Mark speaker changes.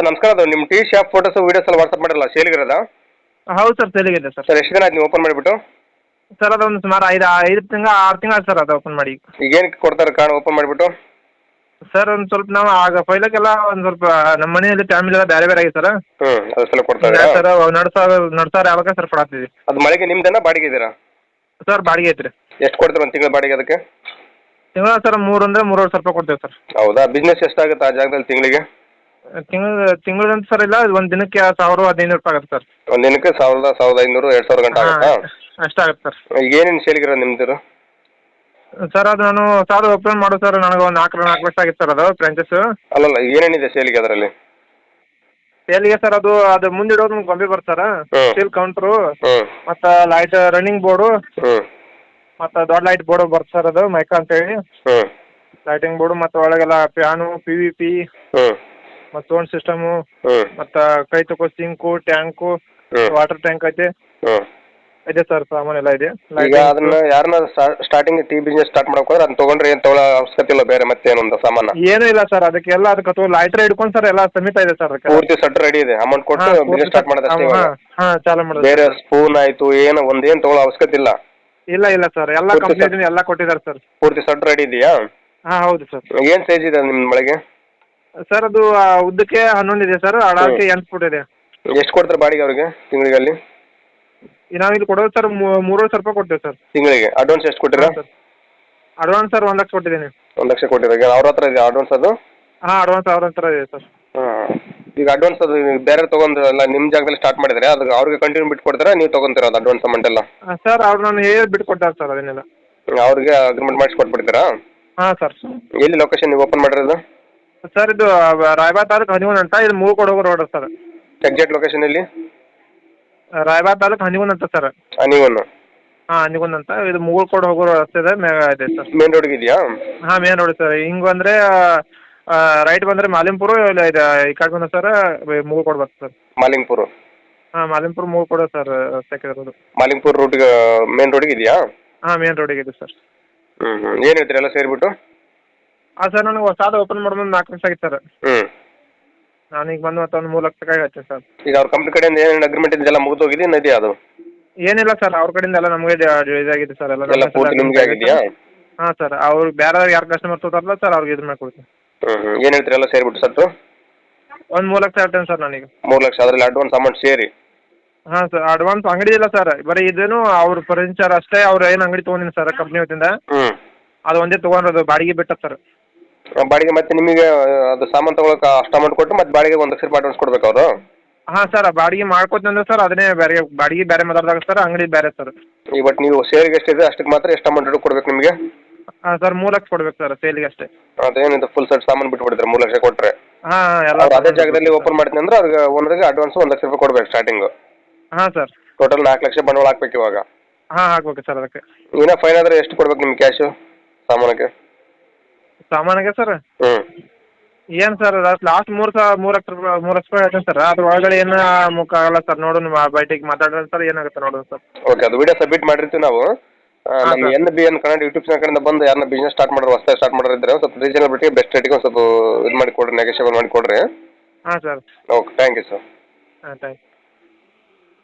Speaker 1: Sir ನಮಸ್ಕಾರ ಅದು ನಿಮ್ಮ ಟೀ ಶಾಪ್ ಫೋಟೋಸ್ ವೀಡಿಯೋಸ್ ಎಲ್ಲ ವಾಟ್ಸಪ್ ಮಾಡಿರಲ್ಲ ಸೇಲಿಗಿರೋದ
Speaker 2: ಹೌದು ಸರ್ ಸೇಲಿಗಿದೆ ಸರ್.
Speaker 1: ಸರ್ ಎಷ್ಟು ದಿನ ಆಯ್ತು ನೀವು ಓಪನ್ ಮಾಡಿಬಿಟ್ಟು?
Speaker 2: ಸರ್ ಅದೊಂದು ಸುಮಾರು ಐದು ಐದು ತಿಂಗಳು ಆರು ತಿಂಗಳು ಸರ್ ಅದು ಓಪನ್ ಮಾಡಿ.
Speaker 1: ಈಗ ಏನಕ್ಕೆ ಕೊಡ್ತಾರೆ ಕಾರಣ ಓಪನ್ ಮಾಡಿಬಿಟ್ಟು?
Speaker 2: ಸರ್ ಒಂದು ಸ್ವಲ್ಪ ನಾವು ಆಗ ಫೈಲಕ್ಕೆಲ್ಲ ಒಂದು ಸ್ವಲ್ಪ ನಮ್ಮ ಮನೆಯಲ್ಲಿ ಫ್ಯಾಮಿಲಿ ಎಲ್ಲ ಬೇರೆ ಬೇರೆ ಆಗಿದೆ ಸರ್.
Speaker 1: ಹ್ಞೂ ಅದು ಸಲ ಕೊಡ್ತಾರೆ
Speaker 2: ಸರ್ ನಡ್ಸಾರ ನಡ್ಸಾರ ಯಾವಾಗ ಸರ್ ಕೊಡತ್ತೀವಿ
Speaker 1: ಅದು ಮಳೆಗೆ ನಿಮ್ಮದನ್ನ ಬಾಡಿಗೆ ಇದ್ದೀರಾ
Speaker 2: ಸರ್ ಬಾಡಿಗೆ ಐತ್ರಿ.
Speaker 1: ಎಷ್ಟು ಕೊಡ್ತೀರ ಒಂದು ತಿಂಗಳ ಬಾಡಿಗೆ ಅದಕ್ಕೆ?
Speaker 2: ತಿಂಗಳ ಸರ್ ಮೂರು ಅಂದರೆ ಮೂರುವರೆ ಸಾವಿರ ರೂಪಾಯಿ ಕೊಡ್ತೇವೆ ಸರ್.
Speaker 1: ಹೌದಾ ಬಿಸ್ನೆಸ್ ಎಷ್ಟಾಗುತ್ತೆ ಆ ಜಾಗದಲ್ಲಿ ತಿಂಗಳಿಗೆ?
Speaker 2: ತಿಂಗಳು ತಿಂಗಳಂತ ಸರ್ ಇಲ್ಲ ಒಂದು ದಿನಕ್ಕೆ ಸಾವಿರ ಹದಿನೈದು ರೂಪಾಯಿ ಆಗುತ್ತೆ ಸರ್.
Speaker 1: ಒಂದ್ ದಿನಕ್ಕೆ ಸಾವಿರದ ಸಾವಿರದ ಐನೂರು ಎರಡ್ ಸಾವಿರ ಗಂಟೆ ಆಗುತ್ತಾ?
Speaker 2: ಅಷ್ಟಾಗುತ್ತೆ ಸರ್.
Speaker 1: ಈಗ ಏನೇನು ಸೇಲ್ಗಿರೋದು ನಿಮ್ದು
Speaker 2: ಸರ್ ಅದು ನಾನು ಸಾಲ ಓಪನ್ ಮಾಡೋ ಸರ್ ನನಗೆ ಒಂದು ನಾಲ್ಕು ನಾಲ್ಕು ಲಕ್ಷ ಆಗಿತ್ತು ಸರ್ ಅದು ಫ್ರಾಂಚೈಸ್
Speaker 1: ಅಲ್ಲಲ್ಲ ಏನೇನಿದೆ ಸೇಲಿಗೆ ಅದರಲ್ಲಿ?
Speaker 2: ಸೇಲಿಗೆ ಸರ್ ಅದು ಅದು ಮುಂದಿಡೋದು ನಮ್ಗೆ ಗೊಂಬೆ ಬರ್ತಾರ
Speaker 1: ಸೇಲ್
Speaker 2: ಸ್ಟೀಲ್ ಕೌಂಟ್ರು
Speaker 1: ಮತ್ತ
Speaker 2: ಮತ್ತು ಲೈಟ್ ರನ್ನಿಂಗ್ ಬೋರ್ಡ್
Speaker 1: ಮತ್ತ
Speaker 2: ಮತ್ತು ದೊಡ್ಡ ಲೈಟ್ ಬೋರ್ಡ್ ಬರ್ತಾ ಸರ್ ಅದು ಮೈಕ್ ಅಂತ
Speaker 1: ಹೇಳಿ
Speaker 2: ಲೈಟಿಂಗ್ ಬೋರ್ಡ್ ಮತ್ತು ಒಳಗೆಲ್ಲ ಫ್ಯಾನು ಪಿ ವಿ ಪಿ ಮತ್ತು ಸೌಂಡ್ ಸಿಸ್ಟಮ್ ಮತ್ತ ಕೈ ತಕೋ ಸಿಂಕು ಟ್ಯಾಂಕು ವಾಟರ್ ಟ್ಯಾಂಕ್ ಐತೆ. ಇದೆ ಸರ್ ಸಾಮಾನೆಲ್ಲ ಇದೆ.
Speaker 1: ಈಗ ಅದನ್ನ ಯಾರನ್ನ ಸ್ಟಾರ್ಟಿಂಗ್ ಟೀ ಬಿಸ್ನೆಸ್ ಸ್ಟಾರ್ಟ್ ಮಾಡಕ್ ಹೋದ್ರೆ ಅದನ್ನ ತಗೊಂಡ್ರೆ ಏನು ತಗೊಳ್ಳೋ ಅವಶ್ಯಕತೆ ಇಲ್ಲ ಬೇರೆ ಮತ್ತೆ ಏನೊಂದು ಸಾಮಾನ.
Speaker 2: ಏನೂ ಇಲ್ಲ ಸರ್ ಅದಕ್ಕೆಲ್ಲ ಅದಕ್ಕೆ ಅಥವಾ ಲೈಟ್ರ್ ಹಿಡ್ಕೊಂಡು ಸರ್ ಎಲ್ಲ ಸಮೇತ ಇದೆ ಸರ್ ಅದಕ್ಕೆ.
Speaker 1: ಪೂರ್ತಿ ಸೆಟ್ ರೆಡಿ ಇದೆ ಅಮೌಂಟ್ ಕೊಟ್ಟು ಬಿಸ್ನೆಸ್ ಸ್ಟಾರ್ಟ್ ಮಾಡೋದಷ್ಟೇ ಇವಾಗ.
Speaker 2: ಹಾಂ ಹಾಂ ಚಾಲು ಮಾಡೋದು
Speaker 1: ಬೇರೆ ಸ್ಪೂನ್ ಆಯ್ತು ಏನು ಒಂದೇನ್ ತಗೊಳ್ಳೋ ಅವಶ್ಯಕತೆ ಇಲ್ಲ.
Speaker 2: ಇಲ್ಲ ಇಲ್ಲ ಸರ್ ಎಲ್ಲ. ಕಂಪ್ಲೀಟ್ ಎಲ್ಲ ಕೊಟ್ಟಿದ್ದಾರೆ ಸರ್
Speaker 1: ಪೂರ್ತಿ ಸೆಟ್ ರೆಡಿ ಇದೆಯಾ?
Speaker 2: ಹಾ ಹೌದು ಸರ್
Speaker 1: ಏನ್ ಸೈಜ್ ಇದೆ ನಿಮ್ಮ ಮಳೆಗೆ?
Speaker 2: ಸರ್ ಅದು ಆ, ಉದ್ದಕ್ಕೆ ಹನ್ನೊಂದು ಇದೆ ಸರ್ ಅಳಕ್ಕೆ ಎಂಟು ಫುಟ್ ಇದೆ.
Speaker 1: ಎಷ್ಟು ಕೊಡ್ತಾರೆ ಬಾಡಿಗೆ ಅವ್ರಿಗೆ ತಿಂಗಳಿಗೆ ಅಲ್ಲಿ
Speaker 2: ನಾವು ಇಲ್ಲಿ ಕೊಡೋದು ಸರ್ ಮೂರುವರೆ ಸಾವಿರ ರೂಪಾಯಿ ಕೊಡ್ತೇವೆ ಸರ್
Speaker 1: ತಿಂಗಳಿಗೆ. ಅಡ್ವಾನ್ಸ್ ಎಷ್ಟು ಕೊಟ್ಟಿರಾ
Speaker 2: ಸರ್ ಅಡ್ವಾನ್ಸ್ ಸರ್ ಒಂದು ಲಕ್ಷ ಕೊಟ್ಟಿದ್ದೀನಿ.
Speaker 1: ಒಂದು ಲಕ್ಷ ಕೊಟ್ಟಿರ ಅವ್ರ ಹತ್ರ ಇದೆ ಅಡ್ವಾನ್ಸ್ ಅದು?
Speaker 2: ಹಾಂ ಅಡ್ವಾನ್ಸ್ ಅವ್ರ ಹತ್ರ ಇದೆ ಸರ್
Speaker 1: ಹಾಂ. ಈಗ ಅಡ್ವಾನ್ಸ್ ಅದು ಬೇರೆ ತಗೊಂಡು ಎಲ್ಲ ನಿಮ್ಮ ಜಾಗದಲ್ಲಿ ಸ್ಟಾರ್ಟ್ ಮಾಡಿದ್ರೆ ಅದು ಅವ್ರಿಗೆ ಕಂಟಿನ್ಯೂ ಬಿಟ್ಟು ಕೊಡ್ತೀರಾ? ನೀವು ತಗೊಂತೀರಾ ಅದು ಅಡ್ವಾನ್ಸ್ ಅಮೌಂಟ್ ಎಲ್ಲ?
Speaker 2: ಸರ್ ಅವ್ರು ನಾನು ಹೇಳಿ ಬಿಟ್ಟು ಕೊಡ್ತಾರೆ ಸರ್ ಅದನ್ನೆಲ್ಲ.
Speaker 1: ಅವ್ರಿಗೆ ಅಗ್ರಿಮೆಂಟ್ ಮಾಡಿಸಿ ಕೊಟ್ಬಿಡ್ತೀರಾ?
Speaker 2: ಹಾಂ ಸರ್
Speaker 1: ಎಲ್ಲಿ ಲೊಕೇಶನ್ ನೀವು ಓಪನ್ ಮಾಡಿರೋದು?
Speaker 2: ಸರ್ ಇದು ರಾಯಬಾಗ್ ತಾಲೂಕು ಹನಿಮೂನ್ ಅಂತ ಇದು ಮೂರು ಹೋಗೋ ರೋಡ್ ಸರ್.
Speaker 1: ಎಕ್ಸಾಕ್ಟ್ ಲೊಕೇಶನ್ ಎಲ್ಲಿ?
Speaker 2: ರಾಯಬಾಗ್ ತಾಲೂಕು ಹನಿಮೂನ್ ಅಂತ ಸರ್.
Speaker 1: ಹನಿಮೂನ್.
Speaker 2: ಹಾಂ ಹನಿಮೂನ್ ಅಂತ ಇದು ಮೂರು ಕೊಡ ಹೋಗೋ ರಸ್ತೆ ಇದೆ ಮ್ಯಾಗ ಇದೆ ಸರ್.
Speaker 1: ಮೇನ್ ರೋಡ್ಗೆ ಇದೆಯಾ?
Speaker 2: ಹಾಂ ಮೇನ್ ರೋಡ್ ಸರ್. ಹಿಂಗೆ ಬಂದರೆ ರೈಟ್ ಬಂದರೆ ಮಾಲಿಂಪುರ ಇಲ್ಲ ಇದು ಈ ಕಡೆ ಬಂದ್ರೆ ಸರ್ ಮೂರು ಕೊಡ ಬರ್ತದೆ ಸರ್.
Speaker 1: ಮಾಲಿಂಪುರ.
Speaker 2: ಹಾಂ ಮಾಲಿಂಪುರ ಮೂರು ಕೊಡ ಸರ್ ರಸ್ತೆ ಇರೋದು.
Speaker 1: ಮಾಲಿಂಗ್ಪುರ್ ರೂಟ್ಗೆ ಮೇನ್ ರೋಡ್ಗೆ ಇದೆಯಾ?
Speaker 2: ಹಾಂ ಮೇನ್ ರೋಡಿಗೆ ಇದೆ ಸರ್.
Speaker 1: ಹ್ಞೂ ಹ್ಞೂ ಏನು ಹೇಳ್ತೀರಿ ಎಲ್ಲ ಸೇರಿಬಿಟ್ಟು?
Speaker 2: ಹಾಂ ಸರ್ ನನಗೆ ಹೊಸಾದ್ ಓಪನ್ ಮಾಡೋದು ನಾಲ್ಕು ವರ್ಷ ಆಗಿತ್ತು ಸರ್.
Speaker 1: ಹ್ಞೂ
Speaker 2: ನಾನೀಗ ಬಂದು ಮತ್ತೆ ಒಂದು ಮೂರು ಲಕ್ಷ ರೂಪಾಯಿ ಸರ್.
Speaker 1: ಈಗ ಅವ್ರ ಕಂಪ್ನಿ ಕಡೆಯಿಂದ ಏನೇನು ಅಗ್ರಿಮೆಂಟ್ ಇದೆಲ್ಲ ಮುಗಿದೋಗಿದೆ ಹೋಗಿದೆ ಇದೆಯಾ ಅದು?
Speaker 2: ಏನಿಲ್ಲ ಸರ್ ಅವ್ರ ಕಡೆಯಿಂದ ಎಲ್ಲ ನಮಗೆ ಇದಾಗಿದೆ ಸರ್ ಎಲ್ಲ
Speaker 1: ಪೂರ್ತಿ ನಿಮಗೆ ಆಗಿದೆಯಾ?
Speaker 2: ಹಾಂ ಸರ್ ಅವ್ರು ಬೇರೆ ಯಾರು ಕಸ್ಟಮರ್ ತೋತಾರಲ್ಲ ಸರ್ ಅವ್ರಿಗೆ ಇದನ್ನ ಮಾಡ್ಕೊಡ್ತೀನಿ.
Speaker 1: ಹ್ಞೂ ಹ್ಞೂ ಏನು ಹೇಳ್ತೀರಿ ಎಲ್ಲ ಸೇರಿಬಿಟ್ಟು ಸತ್ತು
Speaker 2: ಒಂದು ಮೂರು ಲಕ್ಷ ಹೇಳ್ತೇನೆ ಸರ್ ನಾನೀಗ.
Speaker 1: ಮೂರ್ ಲಕ್ಷ ಅದರಲ್ಲಿ ಅಡ್ವಾನ್ಸ್ ಅಮೌಂಟ್ ಸೇರಿ.
Speaker 2: ಹಾ ಸರ್ ಅಡ್ವಾನ್ಸ್ ಅಂಗಡಿ ಇಲ್ಲ ಸರ್ ಬರೀ ಇದೇನು ಅವ್ರ ಫರ್ನಿಚರ್ ಅಷ್ಟೇ ಅವ್ರ ಏನು ಅಂಗಡಿ ತೊಗೊಂಡಿನಿ ಸರ್ ಕಂಪ್ನಿ ವತಿಯಿಂದ
Speaker 1: ಹ್ಞೂ
Speaker 2: ಅದು ಒಂದೇ ತೊಗೊಂಡ್ರದು ಬಾಡಿಗೆ ಬಿಟ್ಟ ಸರ್.
Speaker 1: ಬಾಡಿಗೆ ಮತ್ತೆ ನಿಮಗೆ ಅದು ಸಾಮಾನು ತಗೊಳಕ್ಕೆ ಅಷ್ಟು ಅಮೌಂಟ್ ಕೊಟ್ಟು ಮತ್ತೆ ಬಾಡಿಗೆ ಒಂದು ಲಕ್ಷ ರೂಪಾಯಿ ಅಡ್ವಾನ್ಸ್ ಕೊಡ್ಬೇಕು ಅವರು?
Speaker 2: ಹಾಂ ಸರ್ ಬಾಡಿಗೆ ಮಾಡ್ಕೊತೀನಿ ಅಂದ್ರೆ ಸರ್ ಅದನ್ನೇ ಬೇರೆ ಬಾಡಿಗೆ ಬೇರೆ ಮಾತಾಡಿದಾಗ ಸರ್ ಅಂಗಡಿ ಬೇರೆ ಸರ್.
Speaker 1: ಈ ಬಟ್ ನೀವು ಶೇರ್ಗೆ ಎಷ್ಟಿದೆ ಅಷ್ಟಕ್ಕೆ ಮಾತ್ರ ಎಷ್ಟು ಅಮೌಂಟ್ ಕೊಡ್ಬೇಕು ನಿಮಗೆ?
Speaker 2: ಹಾಂ ಸರ್ ಮೂರು ಲಕ್ಷ ಕೊಡ್ಬೇಕು ಸರ್ ಸೇಲಿಗೆ ಅಷ್ಟೇ.
Speaker 1: ಅದೇನಿದೆ ಫುಲ್ ಸೆಟ್ ಸಾಮಾನು ಬಿಟ್ಬಿಡ್ತಾರೆ ಮೂರು ಲಕ್ಷ ಕೊಟ್ಟರೆ
Speaker 2: ಹಾಂ ಎಲ್ಲ
Speaker 1: ಅವ್ರು ಅದೇ ಜಾಗದಲ್ಲಿ ಓಪನ್ ಮಾಡ್ತೀನಿ ಅಂದ್ರೆ ಅವ್ರಿಗೆ ಓನರ್ಗೆ ಅಡ್ವಾನ್ಸ್ ಒಂದು ಲಕ್ಷ ರೂಪಾಯಿ ಕೊಡ್ಬೇಕು ಸ್ಟಾರ್ಟಿಂಗು
Speaker 2: ಹಾಂ ಸರ್.
Speaker 1: ಟೋಟಲ್ ನಾಲ್ಕು ಲಕ್ಷ ಬಂಡವಾಳ ಹಾಕ್ಬೇಕು ಇವಾಗ.
Speaker 2: ಹಾಂ ಹಾಕ್ಬೇಕು ಸರ್ ಅದಕ್ಕೆ.
Speaker 1: ಇನ್ನೂ ಫೈನ್ ಆದರೆ ಎಷ್ಟು ಕೊಡ್ಬೇಕು ನಿಮ್ಗೆ ಕ್ಯಾಶು ಸಾಮಾನಿಗೆ
Speaker 2: ಸಾಮಾನಿಗೆ ಸರ್?
Speaker 1: ಹ್ಞೂ
Speaker 2: ಏನು ಸರ್ ಲಾಸ್ಟ್ ಮೂರು ಸಾವಿರ ಮೂರು ಲಕ್ಷ ರೂಪಾಯಿ ಮೂರು ಲಕ್ಷ ರೂಪಾಯಿ ಹೇಳ್ತೀನಿ ಸರ್. ಅದ್ರ ಒಳಗಡೆ ಏನ ಮುಖ ಆಗಲ್ಲ ಸರ್ ನೋಡೋಣ ಬೈಟಿಗೆ ಮಾತಾಡೋಣ ಸರ್ ಏನಾಗುತ್ತೆ ನೋಡೋಣ ಸರ್.
Speaker 1: ಓಕೆ ಅದು ವಿಡಿಯೋ ಸಬ್ಮಿಟ್ ಮಾಡಿರ್ತೀವಿ ನಾವು. ಆ, ನಮ್ಮ. N B N Kannada YouTube channel ಕಡೆಯಿಂದ ಬಂದು ಯಾರನ್ನ ಬಿಸ್ನೆಸ್ ಸ್ಟಾರ್ಟ್ ಮಾಡೋರು ಹೊಸದಾಗಿ ಸ್ಟಾರ್ಟ್ ಮಾಡೋರು ಇದ್ರೆ ಒಂದು ಸ್ವಲ್ಪ ರೀಸನಲ್ ಬಿಟ್ಟು ಬೆಸ್ಟ್ ರೇಟಿಗೆ ಒಂದು ಸ್ವಲ್ಪ ಇದು ಮಾಡಿ ಕೊಡ್ರಿ ನೆಗೋಷಿಯಬಲ್ ಮಾಡಿ ಕೊಡ್ರಿ.
Speaker 2: ಹಾಂ sir.
Speaker 1: Okay thank you sir
Speaker 2: ಹಾಂ ಥ್ಯಾಂಕ್